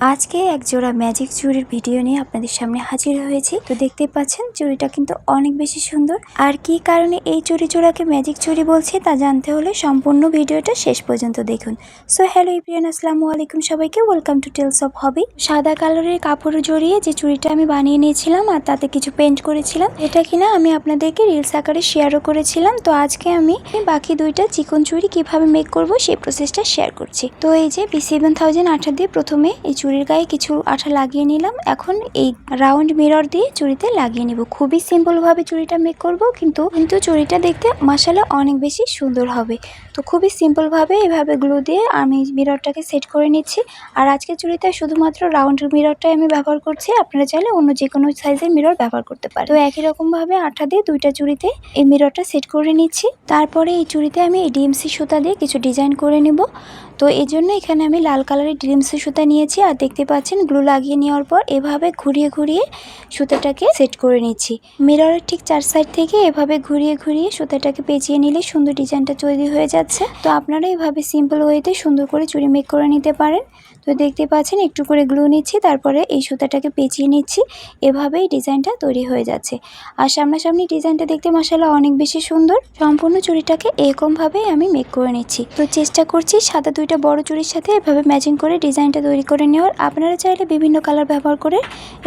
আজকে এক জোড়া ম্যাজিক চুরির ভিডিও নিয়ে আপনাদের সামনে হাজির হয়েছি। তো দেখতে পাচ্ছেন, চুড়িটা কিন্তু অনেক বেশি সুন্দর। আর কি কারণে এই চুড়ি জোড়াকে ম্যাজিক চুরি বলছে তা জানতে হলে সম্পূর্ণ ভিডিওটা শেষ পর্যন্ত দেখুন। সো হ্যালো ইপ্রিয়ান আসসালামু আলাইকুম সবাইকে। Welcome to tales of hobby. সাদা কালারের কাপড় জড়িয়ে যে চুড়িটা আমি বানিয়ে নিয়েছিলাম আর তাতে কিছু পেন্ট করেছিলাম, এটা কিনা আমি আপনাদেরকে রিলস আকারে শেয়ারও করেছিলাম। তো আজকে আমি বাকি দুইটা চিকন চুড়ি কীভাবে মেক করব সেই প্রসেসটা শেয়ার করছি। তো এই যে বি সেভেন থাউজেন্ড আঠা দিয়ে প্রথমে এই চুড়ির গায়ে কিছু আঠা লাগিয়ে নিলাম। এখন এই রাউন্ড মিরর দিয়ে চুড়িতে লাগিয়ে নিব। খুবই সিম্পল ভাবে চুড়িটা মেক করব, কিন্তু কিন্তু চুড়িটা দেখতে মাসালা অনেক বেশি সুন্দর হবে। তো খুবই সিম্পল ভাবে এভাবে গ্লু দিয়ে আমি মিররটাকে সেট করে নিচ্ছি। আর আজকে চুড়িতে শুধুমাত্র রাউন্ড মিররটাই আমি ব্যবহার করছি। আপনারা চাইলে অন্য যে কোনো সাইজের মিরর ব্যবহার করতে পারেন। তো একই রকম ভাবে আঠা দিয়ে দুইটা চুড়িতে এই মিররটা সেট করে নিচ্ছি। তারপরে এই চুড়িতে আমি এই ডিএমসি সুতা দিয়ে কিছু ডিজাইন করে নিব। তো এই জন্য এখানে আমি লাল কালারের ডিএমসি সুতা নিয়েছি আর দেখতে পাচ্ছেন গ্লু লাগিয়ে নেওয়ার পর এভাবে ঘুরিয়ে ঘুরিয়ে সুতাটাকে সেট করে নিচ্ছি। মিররের ঠিক চার সাইড থেকে এভাবে ঘুরিয়ে ঘুরিয়ে সুতাটাকে পেঁচিয়ে নিলে সুন্দর ডিজাইনটা তৈরি হয়ে যাচ্ছে। তো আপনারা এভাবে সিম্পল ওয়েতে সুন্দর করে চুড়ি মেক করে নিতে পারেন। তো দেখতে পাচ্ছেন একটু করে গ্লু নিচ্ছি, তারপরে এই সুতাটাকে পেঁচিয়ে নিচ্ছি। এভাবেই ডিজাইনটা তৈরি হয়ে যাচ্ছে। আর সামনাসামনি ডিজাইনটা দেখতে মশালা অনেক বেশি সুন্দর। সম্পূর্ণ চুড়িটাকে এরকমভাবেই আমি মেক করে নিচ্ছি। তো চেষ্টা করছি সাদা দুইটা বড় চুড়ির সাথে এভাবে ম্যাচিং করে ডিজাইনটা তৈরি করে নেওয়ার আপনারা চাইলে বিভিন্ন কালার ব্যবহার করে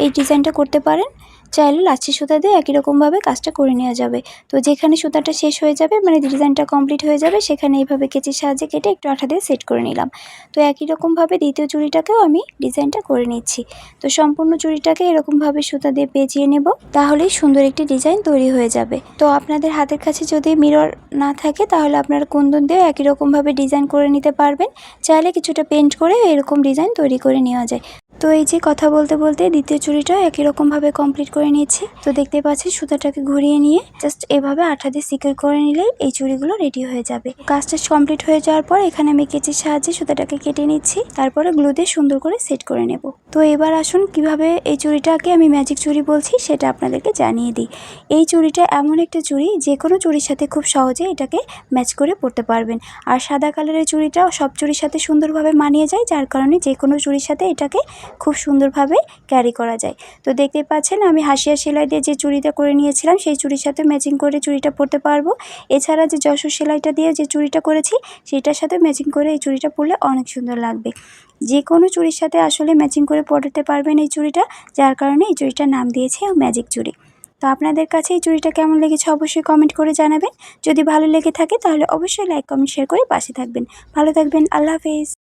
এই ডিজাইনটা করতে পারেন। চাইলে লাচ্ছি সুতা দিয়ে একই রকমভাবে কাজটা করে নেওয়া যাবে। তো যেখানে সুতাটা শেষ হয়ে যাবে মানে ডিজাইনটা কমপ্লিট হয়ে যাবে, সেখানে এইভাবে কেচির সাহায্যে কেটে একটু আঠা দিয়ে সেট করে নিলাম। তো একই রকমভাবে দ্বিতীয় চুড়িটাকেও আমি ডিজাইনটা করে নিচ্ছি। তো সম্পূর্ণ চুড়িটাকে এরকমভাবে সুতা দিয়ে পেঁচিয়ে নেব, তাহলেই সুন্দর একটি ডিজাইন তৈরি হয়ে যাবে। তো আপনাদের হাতের কাছে যদি মিরর না থাকে, তাহলে আপনারা কুন্দন দিয়ে একই রকমভাবে ডিজাইন করে নিতে পারবেন। চাইলে কিছুটা পেন্ট করে এরকম ডিজাইন তৈরি করে নেওয়া যায়। তো এই যে কথা বলতে বলতে দ্বিতীয় চুড়িটা একই রকমভাবে কমপ্লিট করে নিয়েছি। তো দেখতে পাচ্ছি সুতাটাকে ঘুরিয়ে নিয়ে জাস্ট এভাবে আঠা দিয়ে সিকিউর করে নিলেই এই চুড়িগুলো রেডি হয়ে যাবে। কাজটা কমপ্লিট হয়ে যাওয়ার পর এখানে আমি কেচির সাহায্যে সুতাটাকে কেটে নিচ্ছি। তারপরে গ্লু দিয়ে সুন্দর করে সেট করে নেব। তো এবার আসুন কীভাবে এই চুড়িটাকে আমি ম্যাজিক চুড়ি বলছি সেটা আপনাদেরকে জানিয়ে দিই। এই চুড়িটা এমন একটা চুড়ি, যে কোনো চুরির সাথে খুব সহজে এটাকে ম্যাচ করে পরতে পারবেন। আর সাদা কালারের চুড়িটা সব চুরির সাথে সুন্দরভাবে মানিয়ে যায়, যার কারণে যে কোনো চুরির সাথে এটাকে খুব সুন্দরভাবে ক্যারি করা যায়। তো দেখতে পাচ্ছেন, আমি হাসিয়া সেলাই দিয়ে যে চুড়িটা করে নিয়েছিলাম, সেই চুড়ির সাথে ম্যাচিং করে চুড়িটা পরতে পারব। এছাড়া যে যশোর সেলাইটা দিয়ে যে চুড়িটা করেছি, সেটার সাথে ম্যাচিং করে এই চুড়িটা পরলে অনেক সুন্দর লাগবে। যে কোনো চুড়ির সাথে আসলে ম্যাচিং করে পরতে পারবেন এই চুড়িটা, যার কারণে এই চুড়িটার নাম দিয়েছে ম্যাজিক চুড়ি। তো আপনাদের কাছে এই চুড়িটা কেমন লেগেছে অবশ্যই কমেন্ট করে জানাবেন। যদি ভালো লেগে থাকে তাহলে অবশ্যই লাইক কমেন্ট শেয়ার করে পাশে থাকবেন। ভালো থাকবেন, আল্লাহ হাফেজ।